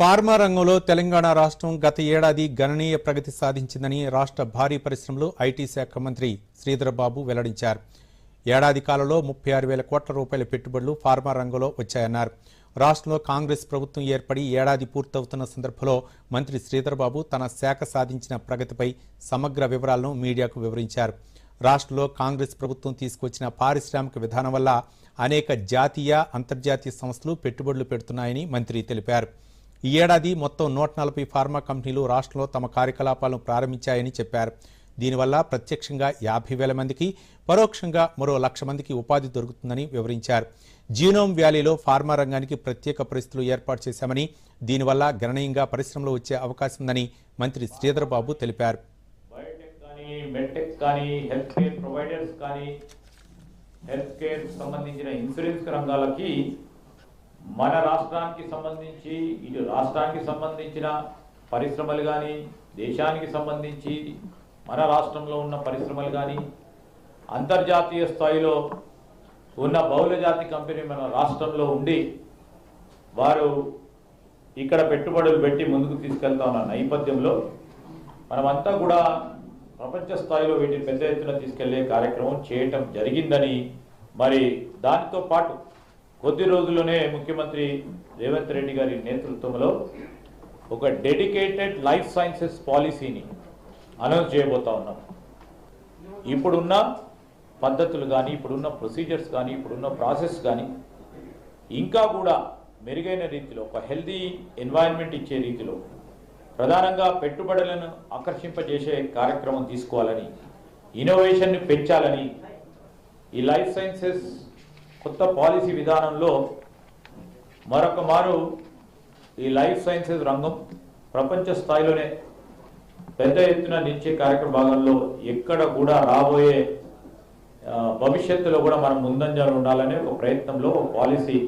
Pharma రంగంలో తెలంగాణ రాష్ట్రం గత ఏడాది గణనీయ ప్రగతి సాధించిందని రాష్ట్ర భారీ పరిశ్రమలు ఐటీ శాఖ మంత్రి శ్రీధరబాబు వెల్లడించారు. ఏడాది కాలంలో ముప్పై ఆరు వేల కోట్ల రూపాయల పెట్టుబడులు ఫార్మా రంగంలో వచ్చాయన్నారు. రాష్ట్రంలో కాంగ్రెస్ ప్రభుత్వం ఏర్పడి ఏడాది పూర్తవుతున్న సందర్భంలో మంత్రి శ్రీధరబాబు తన శాఖ సాధించిన ప్రగతిపై సమగ్ర వివరాలను మీడియాకు వివరించారు. రాష్ట్రంలో కాంగ్రెస్ ప్రభుత్వం తీసుకొచ్చిన పారిశ్రామిక విధానం వల్ల అనేక జాతీయ అంతర్జాతీయ సంస్థలు పెట్టుబడులు పెడుతున్నాయని మంత్రి తెలిపారు. ఈ ఏడాది మొత్తం నూట నలభై ఫార్మా కంపెనీలు రాష్ట్రంలో తమ కార్యకలాపాలను ప్రారంభించాయని చెప్పారు. దీనివల్ల ప్రత్యక్షంగా యాభై వేల మందికి పరోక్షంగా మరో లక్ష మందికి ఉపాధి దొరుకుతుందని వివరించారు. జీనోమ్ వ్యాలీలో ఫార్మా రంగానికి ప్రత్యేక పరిస్థితులు ఏర్పాటు చేశామని దీనివల్ల గణనీయంగా పరిశ్రమలు వచ్చే అవకాశం ఉందని మంత్రి శ్రీధర్ బాబు తెలిపారు మెడ్టెక్ కానీ హెల్త్ కేర్ ప్రొవైడర్స్ కానీ హెల్త్ కేర్ సంబంధించిన ఇన్సూరెన్స్ రంగాలకి మన రాష్ట్రానికి సంబంధించి ఇటు రాష్ట్రానికి సంబంధించిన పరిశ్రమలు కానీ దేశానికి సంబంధించి మన రాష్ట్రంలో ఉన్న పరిశ్రమలు కానీ అంతర్జాతీయ స్థాయిలో ఉన్న బహుళజాతి కంపెనీ మన రాష్ట్రంలో ఉండి వారు ఇక్కడ పెట్టుబడులు పెట్టి ముందుకు తీసుకెళ్తా ఉన్న నేపథ్యంలో మనమంతా కూడా ప్రపంచ స్థాయిలో వీటిని పెద్ద ఎత్తున తీసుకెళ్ళే కార్యక్రమం చేయటం జరిగిందని మరి దానితో పాటు కొద్ది రోజుల్లోనే ముఖ్యమంత్రి రేవంత్ రెడ్డి గారి నేతృత్వంలో ఒక డెడికేటెడ్ లైఫ్ సైన్సెస్ పాలసీని అనౌన్స్ చేయబోతా ఉన్నాం. ఇప్పుడున్న పద్ధతులు కానీ ఇప్పుడున్న ప్రొసీజర్స్ కానీ ఇప్పుడున్న ప్రాసెస్ కానీ ఇంకా కూడా మెరుగైన రీతిలో ఒక హెల్దీ ఎన్వైరన్మెంట్ ఇచ్చే రీతిలో ప్రధానంగా పెట్టుబడులను ఆకర్షింపజేసే కార్యక్రమం తీసుకోవాలని ఇన్నోవేషన్ని పెంచాలని ఈ లైఫ్ సైన్సెస్ కొత్త పాలసీ విధానంలో మరొక మారు ఈ లైఫ్ సైన్సెస్ రంగం ప్రపంచ స్థాయిలోనే పెద్ద ఎత్తున నిలిచే కార్యక్రమ భాగంలో ఎక్కడ కూడా రాబోయే భవిష్యత్తులో కూడా మనం ముందంజలో ఉండాలనే ఒక ప్రయత్నంలో ఒక పాలసీ